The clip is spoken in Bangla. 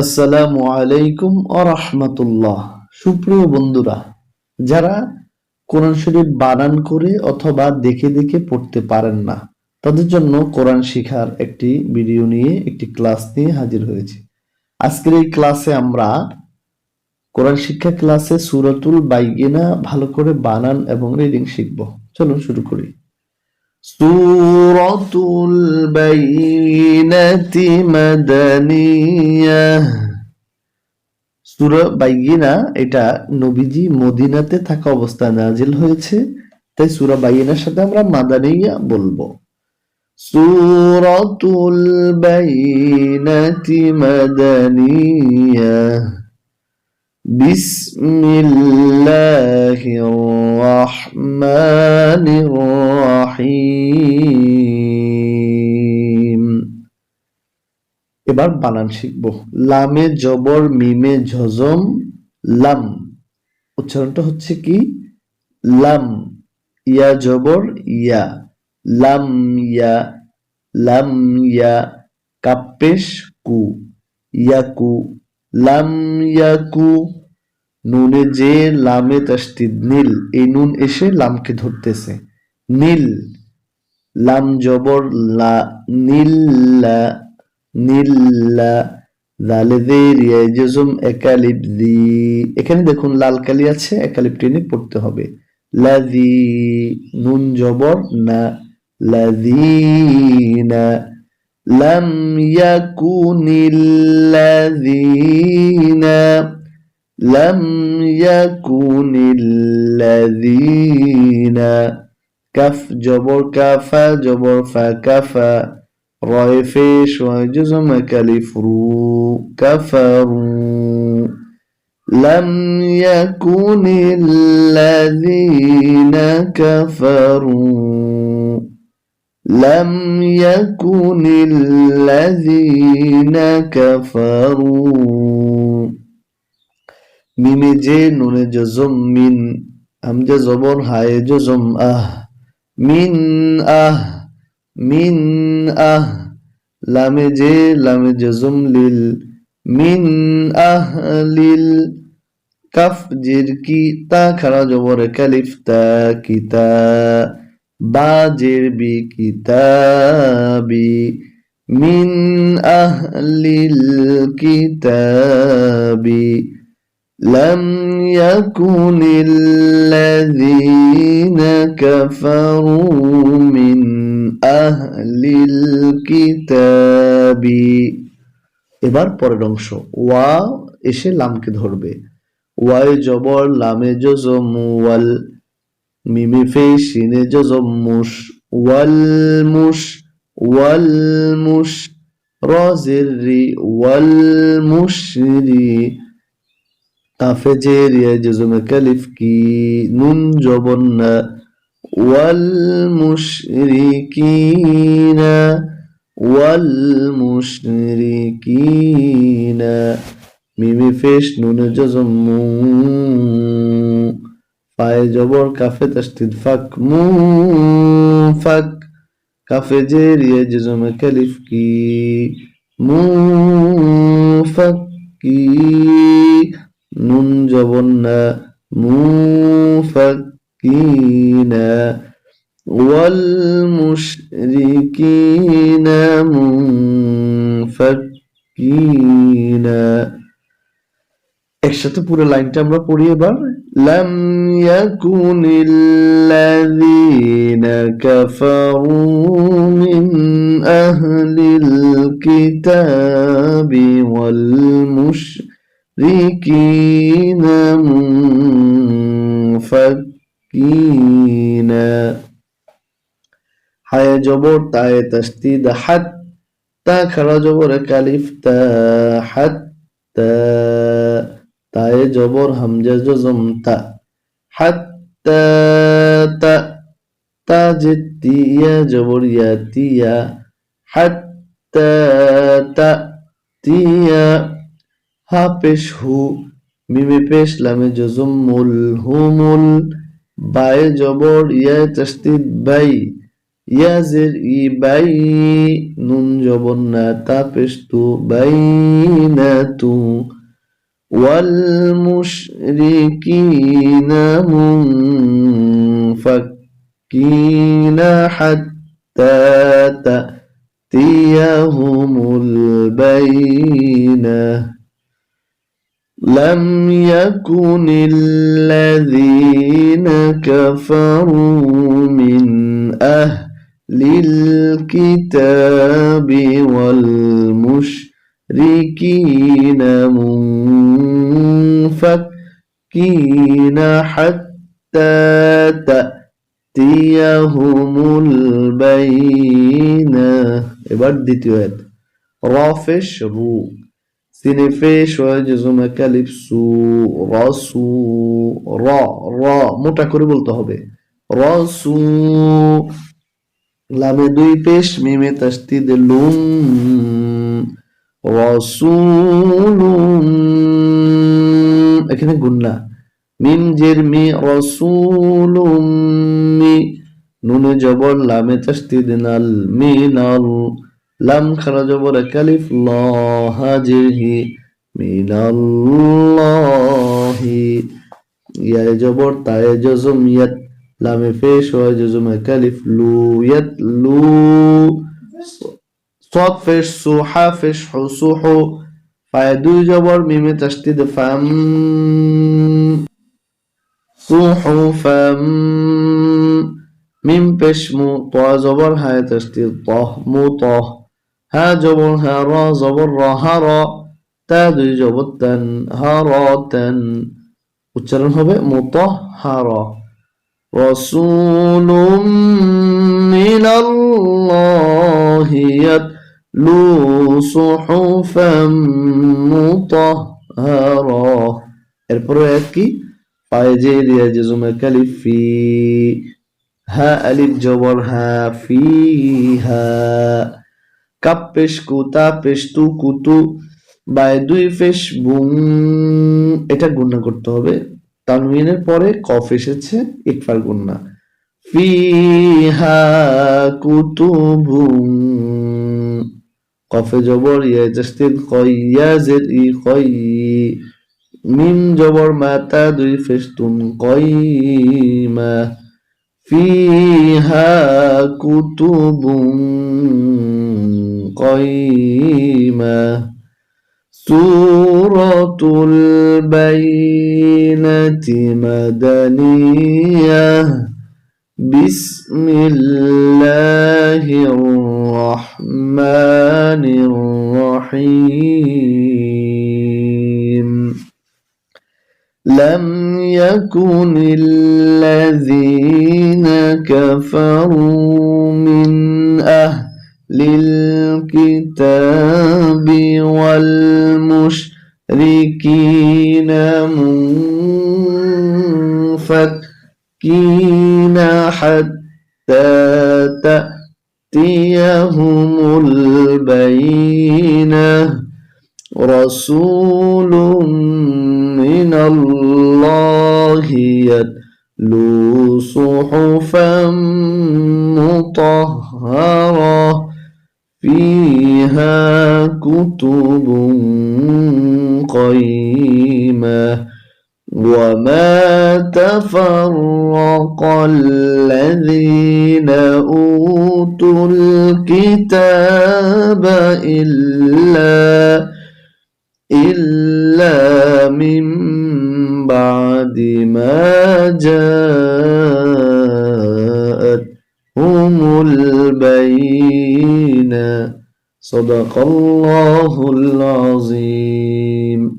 আসসালামু আলাইকুম আরহামাতুল্লাহ সুপ্রিয় বন্ধুরা, যারা কোরআন শরীফ বানান করে অথবা দেখে দেখে পড়তে পারেন না, তাদের জন্য কোরআন শিখার একটি ভিডিও নিয়ে, একটি ক্লাস নিয়ে হাজির হয়েছে। আজকের এই ক্লাসে আমরা কোরআন শিক্ষা ক্লাসে সুরাতুল বাইগিনা ভালো করে বানান এবং রিডিং শিখব। চলুন শুরু করি। মাদানিয়াহ সূরা বাইয়িনা এটা নবীজি মদিনাতে থাকা অবস্থায় নাজিল হয়েছে, তাই সূরা বাইয়িনার সাথে আমরা মাদানিয়া বলব। সূরাতুল বাইনাতি মাদানিয়াহ বিসমিল্লাহির রহমানির রহিম এবার বানান শিখব। লামে জবর, মিমে ঝজম, লাম। উচ্চারণটা হচ্ছে কি? লাম, ইয়া জবর, ইয়া। লাম ইয়া। লাম, ইয়া। কাপেশ কু। ইয়াকু। লাম, ইয়াকু। নুনে যে লামে তাস্তিদ নীল, এই নুন এসে লামকে ধরতেছে। নীল, লাম জবর লা নীল্লা নীল্লা একালিপ দি। এখানে দেখুন লাল কালি আছে, একালিপ টেনে পড়তে হবে। লাদি নুন জবর না লাদিনা লাম ইয়াকুনিল্লাযিনা لم يكن الذين كف جبر كفى جبر فكفى رأي فيش وجزم كالفرو كفروا لم يكن الذين كفروا لم يكن الذين كفروا মিমে যে নুনে জজম মিন হামজা জবর হায় জজম আহ, মিন আহ মিন আহ, লামে যে লামে জজম লিল, মিন আহ লিল, কাফ জির কি তা খারা জবর কালিফ তা কিতা বাজের বি কিতাবি মিন আহলিল কিতাবি لم يكن الذين كفروا من أهل الكتاب এবার পরের অংশ ওয়া এসে লামকে ধরবে ওয়াই জবর লামে জজম ওয়াল মিমি ফে শিনে জজম মুশ ওয়াল মুশ ওয়াল মুশ রজের রি ওয়াল মুশরি কাফে যে রিয়া জজমে কালিফ কি? নুন জবন না। ওয়াল মুশরিকিনা। ওয়াল মুশরিকিনা। মিমি ফেশ, নুনে জজম মু। পায়ে জবর, কাফে তাস্তিদ, ফাক মু। ফাক। কাফে যে রিয়া জজমে কালিফ কি? মু। নুন মুশরিকিনা মুফাক্কিনা একসাথে পুরো লাইনটা আমরা পড়ি এবার। লাম ইয়াকুনিল লাযীনা কাফারু মিন আহলিল কিতাবি ওয়াল হায় জবর তায়ে তাসদিদ হাত তা খারা জবর কালিফ তা হাত তায়ে জবর হামজা জজম তা হাত্তা, তা তা জেতিয়া জবর ইয়াতিয়া, হাত্তা, তা, তিয়া হা হু, মিমে লামে জজম মুল হুমুল বায়ে জবর ইয়া তাসদিদ বাই, ইয়া ই বাই, নুন জবর না তা তু বাই না তু, ওয়াল মুশরিকিনা মুনফাক্কিনা হাত্তা তা'তিয়াহুমুল لم يكن الذين كفروا من أهل للكتاب والمشركين منفكين حتى تأتيهم البينة এবার দ্বিতীয় আয়াত রফেশ রু সিনেফেশ ওয়াজুমা কালিফ সু রসু র র মোটা করে বলতে হবে। রসু, লামে দুই পেশ, মিমে তাস্তিদ লুম রসুলুম এখানে গুন্না মিম জের মি রসুলুম মি। নুনে জবর, লামে তাস্তিদ নাল মিনাল লাম খারা জবর কালিফ ল হাজিহি মিনাল্লাহি ইয়া জবর তায়ে জজম ইয়াত লামে পেশ হয় জজমে কালিফ লু ইয়াত লু صاد فيش سوحا فيش حسوحو فايدو جبر ميمي تشديد فم صوحو فم ميم بيش مو طا جبر هاي تشديد طه مو طه ها هاجب هرا زبر هرا تاد جبتا هراتا وشرن هو مطهرا رسول من الله يتلو صحفا مطهرا। البرويات كي فايجي ليا جزم كالفي ها الف جبر ها فيها পেশ কুতা পেশ তু কুতু বাই দুই ফেস বুম এটা গুণনা করতে হবে তানউইনের পরে কফ এসেছে ইকফার গুণনা ফিহা কুতুবুম কফে জবর ইয়া কইয়া জের ই কই মিম জবর মাতা দুই ফেস্তুন কইমা فيها كتب قيمة. سورة البينة مدنية. بسم الله الرحمن الرحيم. لم يكن الذين كفروا من أهل للكتاب والمشركين منفكين حتى تأتيهم البينة. رسول من الله يتلو صحفا مطهرة فيها كتب قيمة. وما تفرق الذين أوتوا الكتاب إلا إلا من بعد ما جاءتهم البينة صدق الله العظيم.